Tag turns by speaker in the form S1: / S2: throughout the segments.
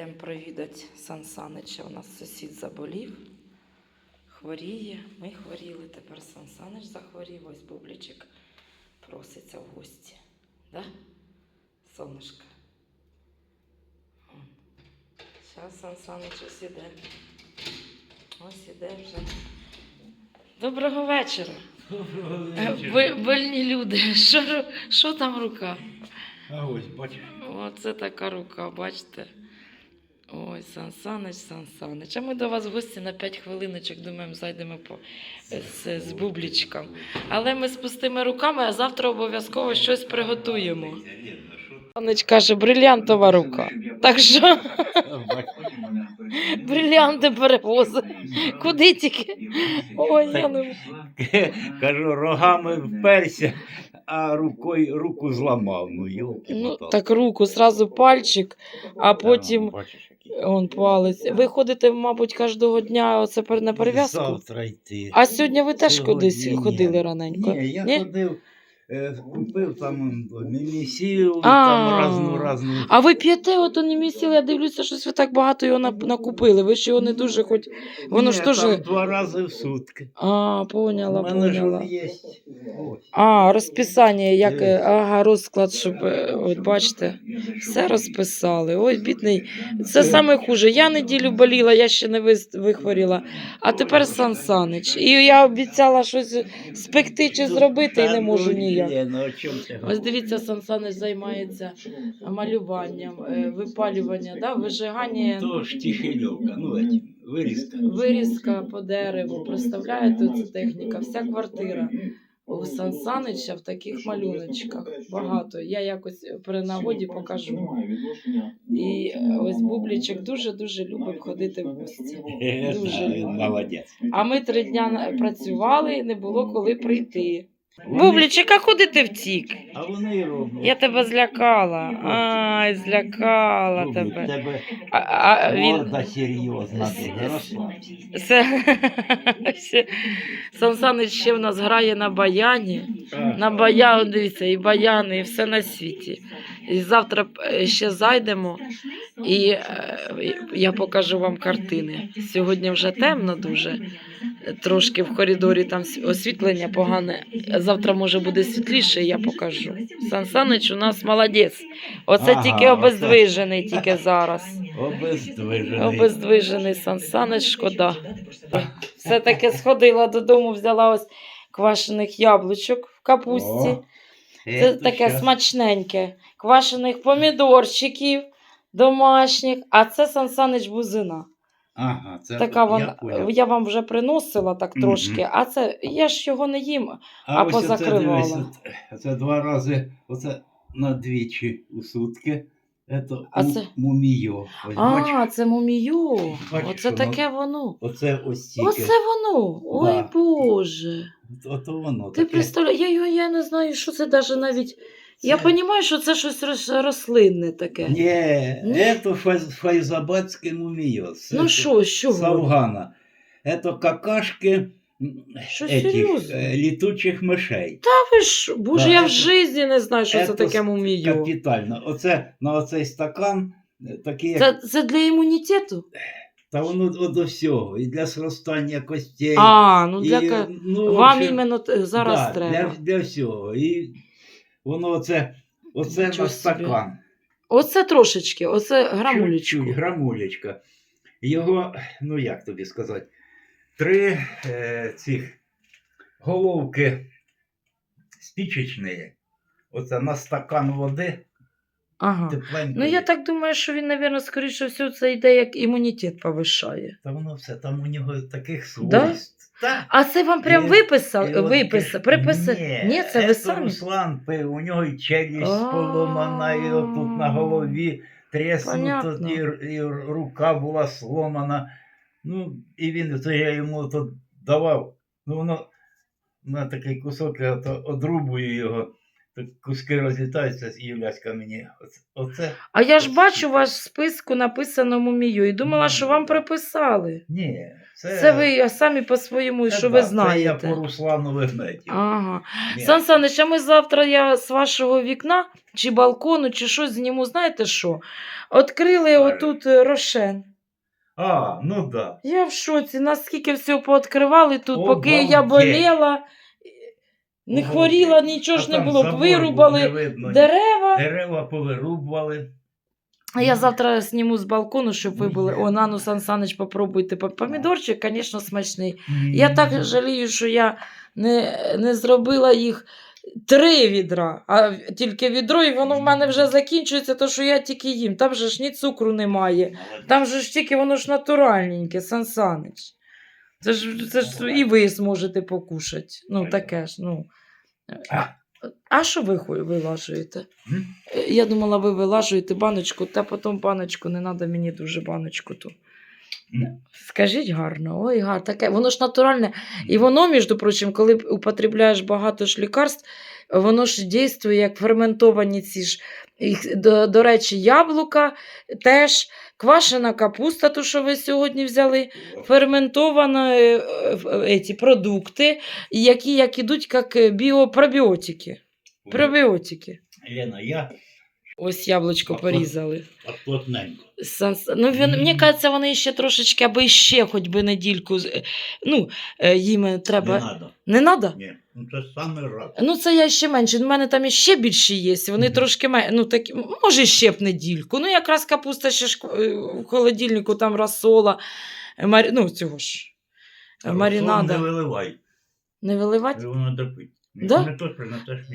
S1: Йдемо провідати Сан Санича. У нас сусід заболів, хворіє. Ми хворіли, тепер Сан Санич захворів, ось Бублічик проситься в гості. Да? Сонечка. Зараз Сан Санич ось іде. Ось іде вже. Доброго вечора. Е, Ви, больні люди. Що, що там рука?
S2: А ось, бачиш.
S1: Оце така рука, бачите? Ой, Сан Санич, Сан Санич. А ми до вас в гості на 5 хвилиночок, думаємо, зайдемо по, з, з бублічком. Але ми з пустими руками, а завтра обов'язково щось приготуємо. Санич каже, брилянтова рука. Так що брилянти перевозить. Куди тільки? Ой, я не.
S2: Кажу, рогами вперся, а рукою руку зламав. Ну, йолки
S1: Ну, так руку, зразу пальчик, а потім он палець. Ви ходите, мабуть, кожного дня оце на перев'язку?
S2: Завтра йти.
S1: А сьогодні ви теж
S2: Сьогодні
S1: кудись
S2: ні.
S1: ходили раненько?
S2: Ні, я
S1: Ні?
S2: ходив, купив там мімісію,
S1: А.
S2: там разну разну.
S1: А ви п'єте ото не місіли, я дивлюся, щось ви так багато його накупили. Ви ж його не дуже хоч. Воно
S2: Ні,
S1: ж теж.
S2: там два рази в сутки.
S1: А, поняла,
S2: У мене ж є. Ось.
S1: А, розписання, як е, ага, розклад, щоб е, от бачите, все розписали. Ой, бідний. Це саме хуже. Я неділю боліла, я ще не вис- вихворіла. А тепер Сан Санич. І я обіцяла щось спекти чи зробити, і не можу
S2: ну, ні, ну, о чому ти
S1: Ось дивіться, Сан Санич займається малюванням, е, випалювання, да, вижигання,
S2: То ж тихельовка, ну, эти, вирізка.
S1: вирізка по дереву. Представляєте, це техніка, вся квартира. У Сан Санича в таких малюночках багато. Я якось при нагоді покажу. І е, ось Бублічик дуже-дуже любить ходити в гості. Дуже
S2: молодець.
S1: А ми три дня працювали не було коли прийти. Бублічик, а куди ти втік?
S2: А вони роблять.
S1: Я тебе злякала. Ай, злякала тебе.
S2: тебе
S1: А, а він
S2: морда серйозна, ти розслабся.
S1: це Сан Санич ще в нас грає на баяні. На баян, дивіться, і баяни, і все на світі. І завтра е, ще зайдемо, і е, я покажу вам картини. Сьогодні вже темно дуже. Трошки в коридорі там освітлення погане. Завтра може буде світліше, я покажу. Сан Санич у нас молодець. Оце
S2: Ага,
S1: тільки
S2: оце.
S1: обездвижений тільки зараз.
S2: Обездвижений.
S1: Обездвижений Сан Санич, шкода. Все-таки сходила додому, взяла ось квашених яблучок в капусті.
S2: О,
S1: Це таке смачненьке. Квашених помідорчиків домашніх, а це Сан Санич бузина.
S2: Ага, це
S1: Така вона,
S2: я,
S1: я вам вже приносила так трошки, а це я ж його не їм. а
S2: ось оце
S1: Це,
S2: дивись, Це два рази, оце на двічі у сутки. Це
S1: А це-
S2: мумійо. Ось бачиш?
S1: Це мумію.
S2: Бачиш,
S1: Оце таке воно.
S2: Оце ось тільки.
S1: Оце воно. Ой
S2: Да.
S1: Боже.
S2: Ото воно
S1: Ти
S2: таке.
S1: представляєш, я, його- я не знаю, що це навіть навіть. Я розумію, що це щось рослинне таке.
S2: Ні, це файз- файзабадське мумійо. Це
S1: ну що, чого?
S2: Афгана. Це какашки
S1: Що,
S2: этих,
S1: серйозно?
S2: е, літучих мишей.
S1: Та ви ж, боже,
S2: Да,
S1: я в
S2: это-
S1: житті не знаю, що це
S2: это
S1: таке
S2: с-
S1: мумію.
S2: Капітально. Оце на оцей стакан, е, такий, як
S1: Це, це для імунітету?
S2: Та воно от до всього. І для зростання костей.
S1: А, ну для
S2: і,
S1: ка-
S2: ну, в
S1: вам
S2: общем,
S1: іменно т- зараз
S2: да,
S1: треба.
S2: Для, для всього. І воно оце, оце
S1: Нічого
S2: на
S1: собі.
S2: стакан.
S1: Оце трошечки, оце грамулечку.
S2: Чуть-чуть, грамулечка. Його, ну як тобі сказати, три е, цих головки спічечні. Оце на стакан води
S1: Ага. Ну я так думаю, що він, мабуть, скоріше всього, це йде як імунітет повишає.
S2: Та воно все, там у нього таких
S1: Да?
S2: свойств. Та,
S1: А це вам прям
S2: І-
S1: виписав,
S2: І
S1: виписав, приписав?
S2: Ні,
S1: Ні, це ви самі?
S2: Руслан пив, у нього і челюсть поломана, і отут на голові треснуто, і, і рука була сломана. Ну, і він, то я йому то давав. Ну, воно на такий кусок я то одрубую його, Тут куски розлітаються, і Юляська мені. Оце.
S1: А я ж бачу у вас в списку написано мумію і думала, що вам приписали.
S2: Ні, це.
S1: Це ви самі по-своєму,
S2: це
S1: що
S2: да,
S1: ви
S2: Це я по Руслану Вегметів.
S1: Ага.
S2: Ні.
S1: Сан Саныч, а ми завтра я з вашого вікна чи балкону, чи щось зніму, знаєте що? Открили
S2: Скажи.
S1: отут е, рошен.
S2: А, ну да.
S1: Я в шоці, наскільки всього пооткривали тут, поки я
S2: Обалдеть.
S1: боліла, не хворіла, нічого ж не
S2: там
S1: було,
S2: забор не
S1: вирубали
S2: видно.
S1: дерева.
S2: Дерева повирубували.
S1: А я завтра зніму з балкону, щоб ви були. О, Нану Сан Саныч, попробуйте. По- Помідорчик, звісно, смачний. Я так жалію, що я не, не зробила їх три відра, а тільки відро, і воно в мене вже закінчується, то що я тільки їм. Там же ж ні цукру немає. Там же ж тільки воно ж натуральненьке, Сан Санич. Це ж, це ж і ви зможете покушати. Ну, таке ж, ну.
S2: А.
S1: А що ви вилажуєте? Е, Я думала, ви вилажуєте баночку, та потім баночку, не треба мені дуже баночку ту. Скажіть гарно, ой, гарно. Таке, воно ж натуральне. І воно, між прочим, коли употребляєш багато ж лікарств, воно ж дійствує як ферментовані ці ж. Їх, до, до речі, яблука теж, квашена капуста, ту, що ви сьогодні взяли, ферментовані е, е, ці продукти, які як ідуть як е, біопробіотики. Пробіотики.
S2: Лена, я
S1: Ось яблучко
S2: А, от-
S1: порізали.
S2: от плотненько.
S1: Санс- Ну, він, мені
S2: Мгм.
S1: кажеться, вони ще трошечки, аби ще хоч би недільку. Ну, е, їм треба.
S2: Не треба.
S1: Не треба?
S2: Ні. Ну це саме раз.
S1: Ну, це я ще менше. У мене там іще більше є. Вони
S2: Мгм.
S1: трошки менше. Ну, так, може, ще б недільку. Ну, якраз капуста ще ж е, в холодильнику, там розсола. е, Мар... Ну, цього ж. Марінада.
S2: Не виливай.
S1: Не виливати?
S2: Воно допить.
S1: Да?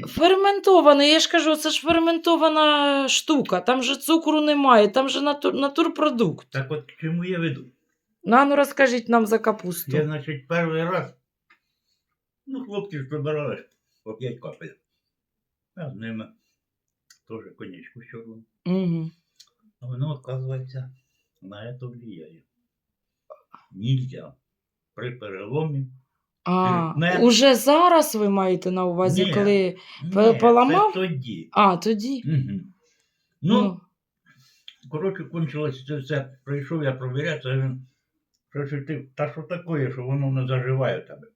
S1: Ферментований, я ж кажу, це ж ферментована штука. Там же цукру немає, там же натур, натурпродукт.
S2: Так от к чому я веду?
S1: Ну, а ну розкажіть нам за капусту.
S2: Я, значить, перший раз, ну, хлопці ж прибирали по 5 капель. Я з ними теж конячку щорло.
S1: Угу.
S2: А воно, оказується, на це влияє. Нельзя. При переломі.
S1: А,
S2: Не.
S1: уже зараз ви маєте на увазі,
S2: Ні.
S1: коли.
S2: Ні,
S1: поламав?
S2: Це тоді.
S1: А, тоді.
S2: Угу. Ну, коротше, кончилось це все. Прийшов я провіряти, а він. Що ти, та що таке, що воно не заживає в тебе?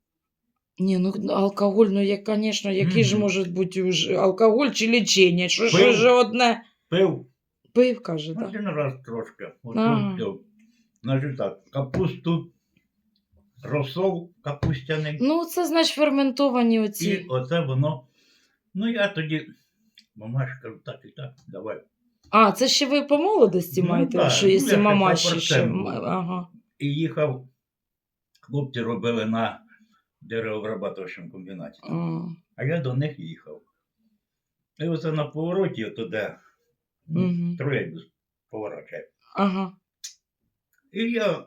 S1: Ні, ну алкоголь, ну я, звісно, який ж
S2: Мгм.
S1: може бути уже алкоголь чи лічення? Що ж
S2: Пив.
S1: вже одне
S2: Пив
S1: пив, каже, так.
S2: один раз трошки. От
S1: Ага.
S2: Значить так, капусту, розсол капустяний.
S1: Ну, це значить ферментовані
S2: І оце воно. Ну я тоді, мамаш кажу, так і так, давай.
S1: А, це ще ви по молодості
S2: Ну,
S1: маєте,
S2: так,
S1: що
S2: ну,
S1: якщо
S2: ще
S1: мама ще.
S2: 100%
S1: ще ага.
S2: І їхав, хлопці робили на деревообрабатувальному комбінаті.
S1: А.
S2: А я до них їхав. І оце на повороті, туди,
S1: Мгм.
S2: тролейбус поворачує.
S1: Ага.
S2: І я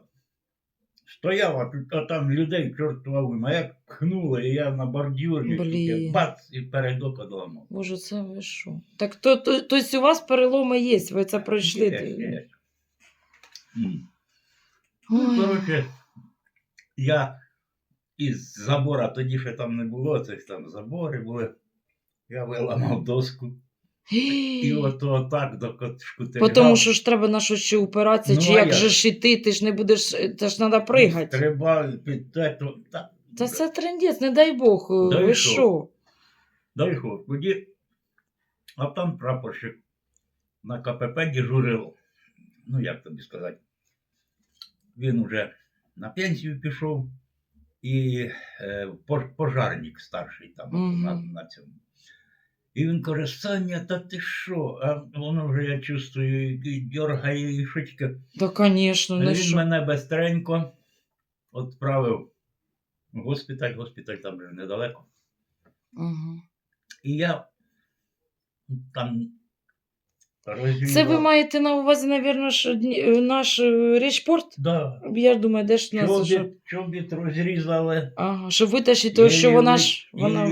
S2: стояв, а, а там людей чортова вима, як пхнуло, і я на бордюрі,
S1: Блін.
S2: тільки бац, і передок одламав.
S1: Боже, це ви що? Так то, то, тобто у вас переломи є, ви це пройшли.
S2: Є, є. Ну, коротше, я із забора, тоді ще там не було, цих там забори були. Я виламав доску. І от отак до
S1: Бо тому що ж треба на щось ще упиратися,
S2: Ну,
S1: чи як же ж іти, ти ж не будеш, це ж треба пригати.
S2: Треба під те, то, та,
S1: Та це трендець, не дай Бог,
S2: Да
S1: ви
S2: що? Дай що, тоді, а там прапорщик на КПП дежурив, ну як тобі сказати, він уже на пенсію пішов, і е, пож- пожарник старший там
S1: Мгм.
S2: на, на цьому. І він каже, Саня, та ти що? А воно вже я чувствую, і дьоргає і шутка.
S1: Та, звісно, не
S2: Він
S1: що.
S2: мене безстренько відправив в госпіталь, госпіталь там вже недалеко.
S1: Ага.
S2: І я там.
S1: Це ви маєте на увазі, мабуть, е, наш е, речпорт?
S2: Да.
S1: Я думаю, де ж нас вже.
S2: Чобіт, розрізали.
S1: Ага, щоб витащити, то, що вона ж вона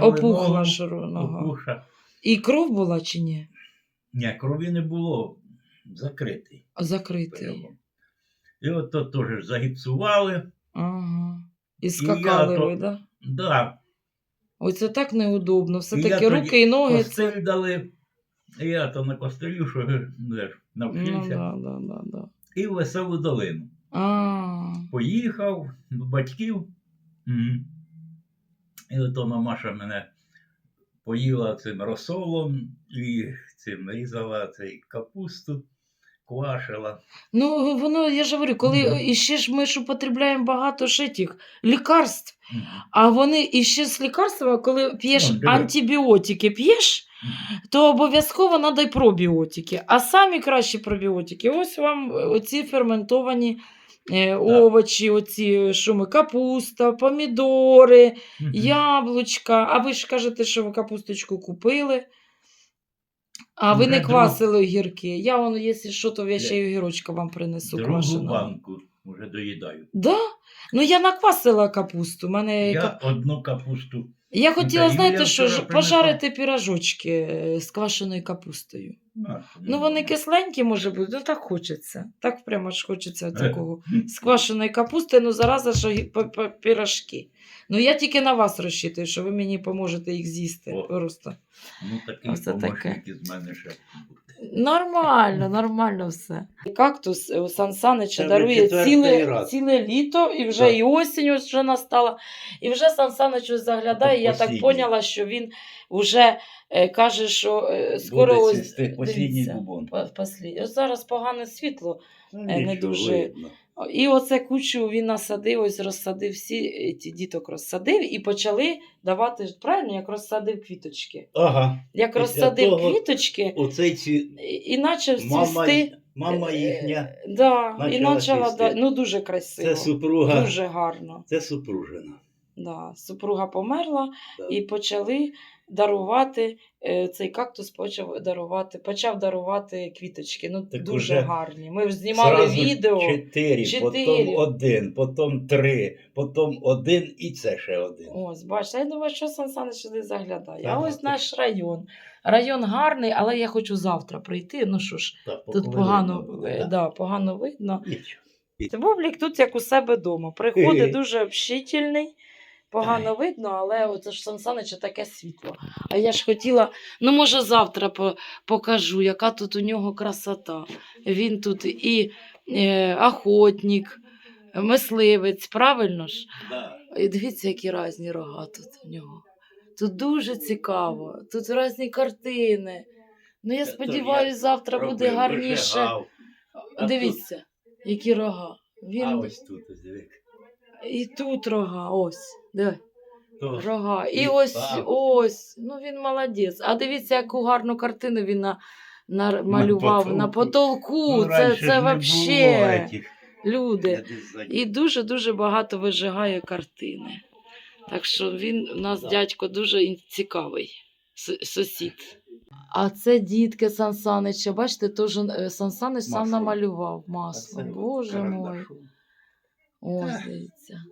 S1: опухла
S2: опухша.
S1: І кров була чи ні?
S2: Ні, крові не було, закритий.
S1: Закритий.
S2: І от то теж загіпсували.
S1: Ага. І скакали
S2: то-
S1: ви, да?
S2: Да.
S1: Ой, це так неудобно.
S2: Все-таки
S1: руки і ноги. Це...
S2: Дали. І Я то на костелю, що я ж
S1: Ну, да, да, да, да.
S2: І в веселу долину.
S1: А,
S2: Поїхав до батьків. Мгм. І ото мамаша мене поїла цим розсолом і цим різала цей капусту, квашила.
S1: ну воно, я ж говорю, коли
S2: Да.
S1: іще ж ми ж употребляємо багато ж тих лікарств, а вони іще з лікарства, коли п'єш
S2: Ну,
S1: антибіотики, п'єш. То обов'язково треба й пробіотики. А самі кращі пробіотики, ось вам е, оці ферментовані е, овочі, оці що ми, капуста, помідори, яблучка. А ви ж кажете, що ви капусточку купили. А ви не квасили огірки. Я воно, якщо що, то я ще й огірочка вам принесу
S2: Другу
S1: квашеного.
S2: банку вже доїдаю.
S1: Да? Ну я наквасила капусту. Мене
S2: Я одну капусту.
S1: Я хотіла, знаєте, що ж, пожарити пірожочки з квашеною капустою. Ну, вони кисленькі, може бути, ну так хочеться. Так прямо ж хочеться
S2: Е.
S1: такого. З квашеної капусти, ну зараза, що гі- п- п- пірожки. Ну я тільки на вас розчитую, що ви мені поможете їх з'їсти. Просто.
S2: Ну такий
S1: Оце таке.
S2: помощник із мене ще.
S1: Нормально, нормально все. Кактус у Сан Санича
S3: Це вже
S1: дарує
S3: четвертий
S1: ціле,
S3: раз.
S1: ціле літо, і вже
S3: Так.
S1: і осінь ось вже настала. І вже Сан Санич ось заглядає.
S3: Так,
S1: Я так
S3: послідній.
S1: поняла, що він вже е, каже, що е, скоро
S3: Буде
S1: ось
S3: цвісти послідній
S1: дивіться,
S3: бубон.
S1: по- послід- Ось зараз погане світло.
S3: Ну,
S1: не
S3: нічого,
S1: дуже.
S3: видно.
S1: І оце кучу він насадив, ось розсадив всі е, ті діток розсадив і почали давати правильно, як розсадив квіточки.
S3: Ага.
S1: Як
S3: Після
S1: розсадив
S3: того
S1: квіточки,
S3: оце ці...
S1: і- почав
S3: мама,
S1: цвісти.
S3: мама їхня,
S1: Е, Да, і
S3: почала,
S1: да, ну дуже красиво.
S3: це супруга,
S1: Дуже гарно.
S3: це супружина.
S1: Да. Супруга померла
S3: Да.
S1: і почали дарувати. е, Цей кактус почав дарувати, почав дарувати квіточки. Ну,
S3: Так
S1: дуже гарні. Ми знімали відео.
S3: Чотири, потім один, потім три, потім один і це ще один.
S1: Ось, бачите, я думаю, що Сан Санич сюди заглядає. А ось
S3: так.
S1: наш район. Район гарний, але я хочу завтра прийти. Ну що ж,
S3: Так,
S1: тут погано,
S3: буде,
S1: е,
S3: да.
S1: да, погано видно. Бублік тут як у себе вдома. Приходить дуже общительний, погано видно, але оце ж Сан Санича таке світло. А я ж хотіла, ну може завтра по- покажу, яка тут у нього красота. Він тут і е, охотник, мисливець, правильно ж?
S3: Да.
S1: І дивіться, які різні рога тут у нього. Тут дуже цікаво, тут різні картини. Ну, я сподіваюся, завтра буде гарніше. Дивіться, які рога. Він
S3: А ось тут, диви.
S1: І тут рога, ось. Диви,
S3: То-
S1: рога. І,
S3: І
S1: ось,
S3: там.
S1: ось. Ну він молодець. А дивіться, яку гарну картину він на, намалював на потолку.
S2: Ну,
S1: це
S2: раніше
S1: це
S2: ж не було
S1: взагалі
S2: етих.
S1: люди.
S3: Я десь за-
S1: І дуже-дуже багато вижигає картини. Так що він у нас
S3: Да.
S1: дядько дуже ін- цікавий с- сусід. А це дітки Сан Санича. Бачите, теж е, Сан Санич сам намалював
S3: це
S1: Боже мой.
S3: карандашом.
S1: Ось дивіться.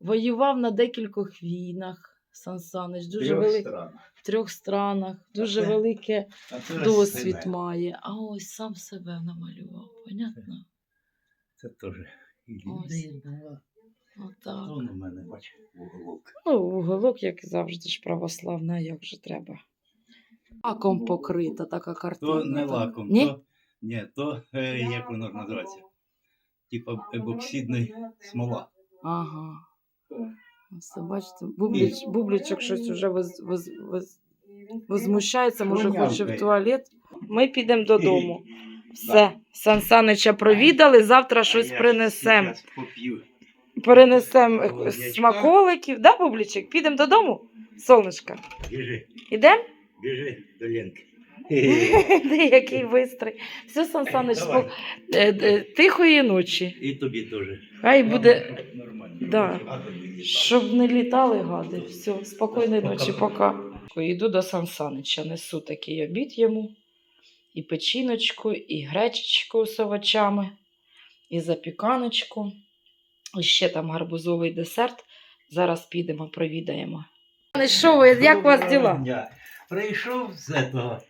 S1: Воював на декількох війнах. Сан Санич, дуже
S3: Трьох
S1: великий
S3: стран.
S1: в трьох странах, дуже
S3: це
S1: велике
S3: А це
S1: досвід
S3: Ростине.
S1: має. А ось сам себе намалював. Понятно?
S3: Це теж і була.
S1: Отак.
S3: Вон у мене, бач, уголок.
S1: Ну, уголок, як завжди ж православна, як же треба. Лаком покрита така картина.
S3: То не лаком,
S1: Ні?
S3: то, ні, то, е, як воно називається? Типа ебоксидний смола.
S1: Ага. Ось, бачите, бубліч, бублічок щось вже воз, воз, воз, возмущається, може хоче в туалет. Ми підемо додому. Все, Сан Санича провідали, завтра щось принесемо. Перенесемо
S3: Молодячка.
S1: смаколиків. Да, Бублічик? Підемо додому? Сонечка.
S3: Біжи,
S1: Ідемо?
S3: біжи до Ленки.
S1: Ти який бистрий. Все, Сан Санич,
S3: Давай.
S1: е, е, тихої ночі.
S3: І тобі теж.
S1: Хай буде,
S3: Нормально.
S1: Да. Щоб не літали гади. Все, спокійної ночі, пока. Йду до Сан Санича, несу такий обід йому. І печіночку, і гречечку з овочами, і запіканочку. І ще там гарбузовий десерт. Зараз підемо, провідаємо. Що ви, як у вас діла?
S3: Прийшов з этого,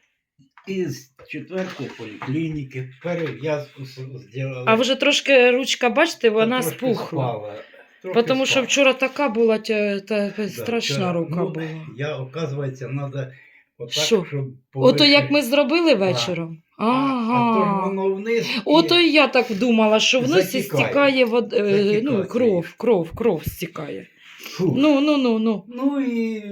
S3: із четвертої поліклініки, перев'язку зробили.
S1: А вже трошки ручка, бачите, вона
S3: Трошки
S1: спухла.
S3: спала.
S2: трохи
S1: Тому що вчора така була та,
S2: Да,
S1: страшна
S2: вчора.
S1: рука
S2: Ну,
S1: була.
S2: Я, оказується, треба отак,
S1: Що?
S2: щоб
S1: Ото як ми зробили вечором.
S2: А, а то ж
S1: Ага.
S2: воно вниз.
S1: Ото і я так думала, що в носі
S2: Затікає.
S1: стікає вод... е,
S2: Затікає.
S1: ну, кров, кров, кров стікає.
S2: Фу.
S1: Ну, ну, ну, ну.
S2: Ну і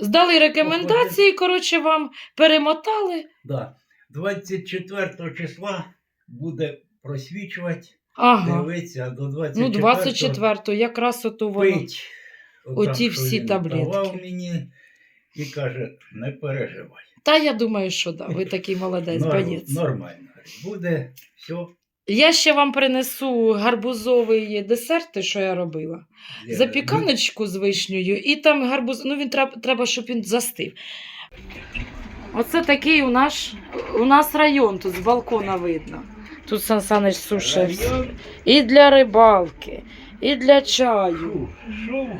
S1: Здали рекомендації, коротше, вам перемотали.
S2: да, 24 числа буде просвічувати,
S1: Ага.
S2: дивитися, а до 24
S1: Ну, 24-го, якраз ото воно.
S2: пить.
S1: Оті
S2: що
S1: всі
S2: він
S1: таблетки.
S2: давав мені і каже, не переживай.
S1: Та я думаю, що да, ви такий молодець,
S2: Норм-
S1: боєць.
S2: Нормально. Буде все.
S1: Я ще вам принесу гарбузовий десерт, що я робила. Запіканочку з вишнею, і там гарбуз. Ну, він треба, треба, щоб він застив. Оце такий у нас, у нас район, тут з балкона видно. Тут Сан Саныч сушив. І для рибалки, і для чаю.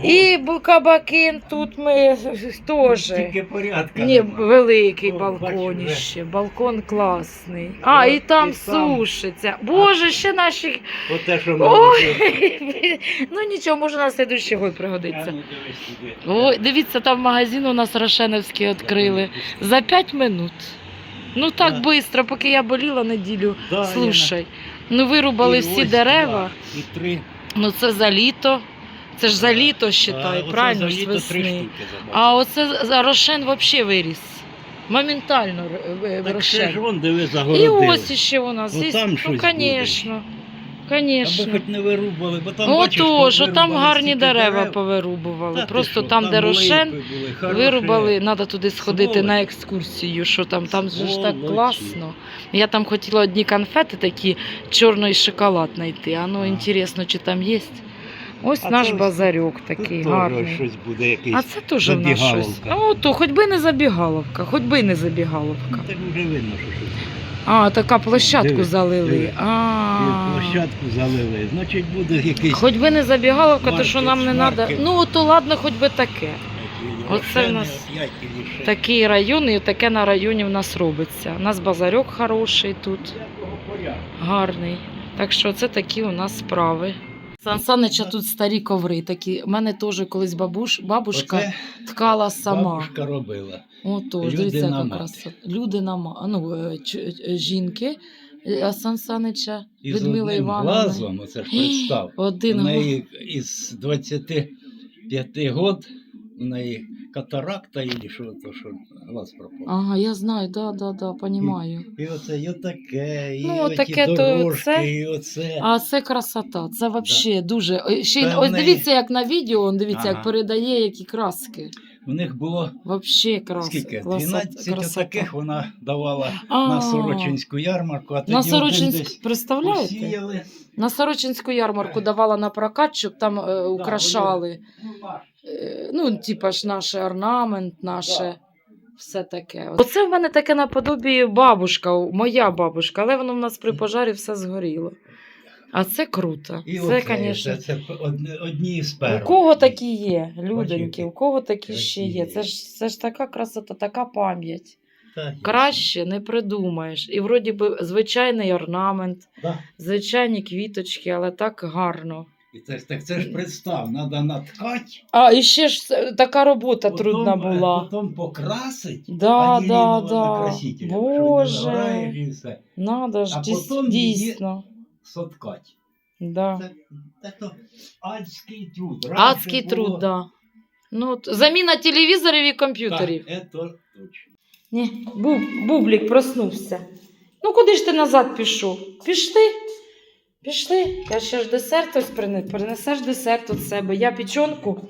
S1: І бу- кабаки тут ми теж.
S2: Тільки порядка.
S1: Ні, великий
S2: О,
S1: балконіще, балкон класний. А, і там сушиться. Боже, ще наші.
S2: Оте, що ми
S1: Ой, ну нічого, може на слідуючий год пригодиться. Ой, дивіться, там магазин у нас Рошеневський відкрили. За 5 минут. Ну так швидко, поки я боліла неділю. Слушай, ну вирубали всі дерева.
S2: І три.
S1: Ну це за літо. Це ж за літо,
S2: А,
S1: считай,
S2: оце
S1: правильно,
S2: за
S1: з
S2: весни. три штуки.
S1: А оце за Рошен взагалі виріс. Моментально е,
S2: Так ще ж вон диви
S1: І
S2: загородили.
S1: ось іще у нас.
S2: Ну, там
S1: ну,
S2: щось
S1: звісно.
S2: Аби хоч не вирубали, бо там бачиш,
S1: Отож, там гарні дерева повирубували.
S2: Та ти
S1: Просто
S2: що,
S1: там, де Рошен,
S2: липи були, хороші.
S1: вирубали, треба туди сходити
S2: Сволочі.
S1: на екскурсію. Що там, там же ж так
S2: Сволочі.
S1: класно. Я там хотіла одні конфети такі, чорний шоколад знайти. А ну
S2: А.
S1: інтересно, чи там є. Ось
S2: А
S1: наш
S2: це ось
S1: базарьок
S2: Тут
S1: такий
S2: теж
S1: гарний.
S2: щось буде якийсь.
S1: А це теж в нас щось.
S2: забігаловка.
S1: Ну, то хоч би не забігаловка, хоч би не забігаловка.
S2: Так вже видно, що щось.
S1: А, така площадку
S2: Диви,
S1: залили.
S2: диви.
S1: А.
S2: Площадку залили. Значить буде якийсь.
S1: Хоч би не забігаловка, то що нам не
S2: Маркет,
S1: треба. Ну, то ладно, хоч би таке. Оце в нас. Такий район, і таке на районі в нас робиться. У нас базарьок хороший тут, гарний. Так що це такі у нас справи. Сан Санича тут старі коври. Такі. У мене теж колись бабуш, бабушка
S2: Оце
S1: ткала сама.
S2: бабушка робила. Люди
S1: дивіться,
S2: на
S1: яка краса. Люди на ну, е, ч- е, жінки, Сан Санича,
S2: І з
S1: Людмила
S2: одним
S1: Івановна.
S2: глазом, оце ж представ.
S1: Один
S2: У неї із 25 год у неї катаракта і що то, що глаз пропав.
S1: Ага, я знаю, да, да, да, понімаю.
S2: І оце і отаке, і
S1: Ну, таке то це.
S2: і оце.
S1: А це красота, це взагалі дуже. Ще
S2: Та
S1: ось
S2: неї-
S1: дивіться, як на відео, он дивіться, як передає, які краски.
S2: У них було
S1: Вообще крас...
S2: скільки?
S1: класа-
S2: 12
S1: красота.
S2: таких вона давала
S1: А,
S2: на Сорочинську ярмарку, а тоді
S1: На Сорочинську,
S2: десь
S1: представляєте?
S2: посіяли.
S1: На Сорочинську ярмарку давала на прокат, щоб там е, украшали. Е, ну, типа ж наш орнамент, наше. Все таке. Оце в мене таке наподобі бабушка, моя бабушка, але воно в нас при пожарі все згоріло. А це круто.
S2: І
S1: це, звісно.
S2: це, це одні, з
S1: У кого такі є, людоньки, у кого такі ще є. Це ж, це ж така красота, така пам'ять.
S2: Так,
S1: Краще не придумаєш. І вроді би звичайний орнамент,
S2: Да.
S1: звичайні квіточки, але так гарно.
S2: І це, так це ж представ, треба наткати,
S1: А, і ще ж така робота трудна
S2: е,
S1: була.
S2: потім покрасить,
S1: Да,
S2: а
S1: да, да. Боже. Надо ж,
S2: А потім її-
S1: дійсно.
S2: Соткати.
S1: Да.
S2: Це, це то адський труд. Раніше
S1: Адський
S2: було-
S1: труд, да. Ну, от, заміна телевізорів і
S2: Так,
S1: комп'ютерів.
S2: це точно.
S1: Ні, буб, бублік проснувся. Ну, куди ж ти назад пішов? Пішли? Пішли. Я ще ж десерт ось прине- принесеш десерт від себе. Я печонку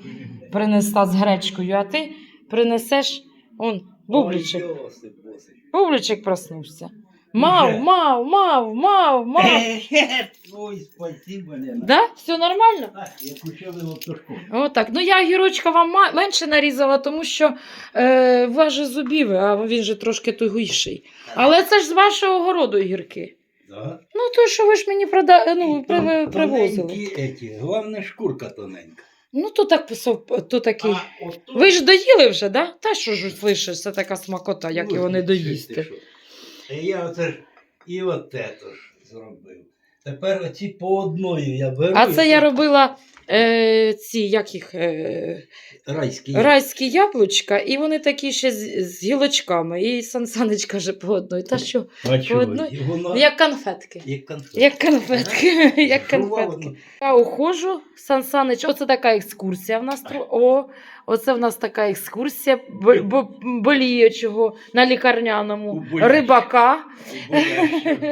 S1: принесла з гречкою, а ти принесеш он, бублічик.
S2: Ой, Йосип.
S1: Бублічик проснувся. Мав,
S2: Уже.
S1: мав, мав, мав, мав.
S2: Ой, спасибо, Лена.
S1: Да? Все нормально?
S2: Так, учили лоптушку.
S1: Отак. Ну я гірочка вам ма- менше нарізала, тому що е, у вас же зубів, а він же трошки тугіший. Але це ж з вашого городу гірки.
S2: Да.
S1: Ну, то що ви ж мені прода... ну, при... привозили.
S2: тоненькі Головне, шкурка тоненька.
S1: Ну, то так посов- то такий.
S2: А ото-
S1: Ви ж доїли вже, да? Та що ж слышиш, це така смакота, як
S2: Ой,
S1: його не
S2: ти що, ти
S1: доїсти.
S2: що. Я оце і от те ж зробив.
S3: Тепер оці по одною я беру.
S1: А це я робила е, ці, як їх, е,
S3: Райський.
S1: райські яблучка, і вони такі ще з, з гілочками. І Сан Санич каже по одної. Та що?
S2: А чого?
S1: одної-
S3: І воно
S1: Як конфетки.
S3: як конфет.
S1: Як конфетки. Як конфетки. Я уходжу, Сан Санич, оце така екскурсія в нас. О, оце в нас така екскурсія бо- бо- боліючого на лікарняному рибака.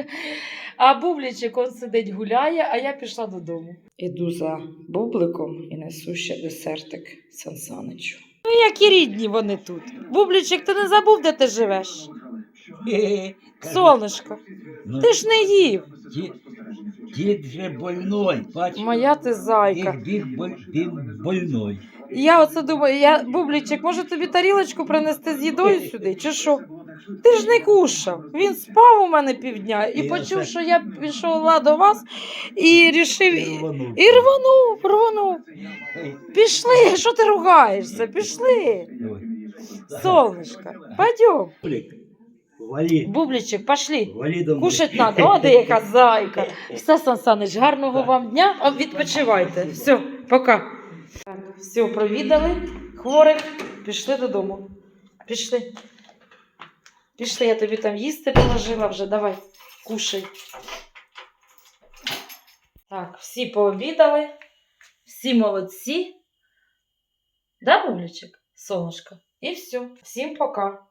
S1: А бублічик он сидить гуляє, а я пішла додому. Іду за бубликом і несу ще десертик Сан Саничу. Ну, які рідні вони тут. Бублічик, ти не забув, де ти живеш? Сонечко,
S2: Ну,
S1: ти ж не їв.
S2: Дід, дід же больной, бач.
S1: Моя ти зайка.
S2: Дід, боль- дід больной.
S1: Я оце думаю, я бублічик, може тобі тарілочку принести з їдою сюди, чи що? Ти ж не кушав. Він спав у мене півдня і
S2: І
S1: почув, що я пішла до вас і рішив.
S3: І рванув.
S1: І рванув, рванув. Пішли, що ти ругаєшся? Пішли. Солнышко, пойдем.
S3: Валі.
S1: Бублічик, пошли.
S3: Валі.
S1: Кушать надо. О, де яка зайка. Все, Сан Санич, гарного вам дня. А відпочивайте. Все, пока. Так, все, провідали хворих, пішли додому. Пішли. Пішли, я тобі там їсти положила вже. Давай, кушай. Так, всі пообідали, всі молодці. Да, Бублічик, сонечко? І все. Всім пока.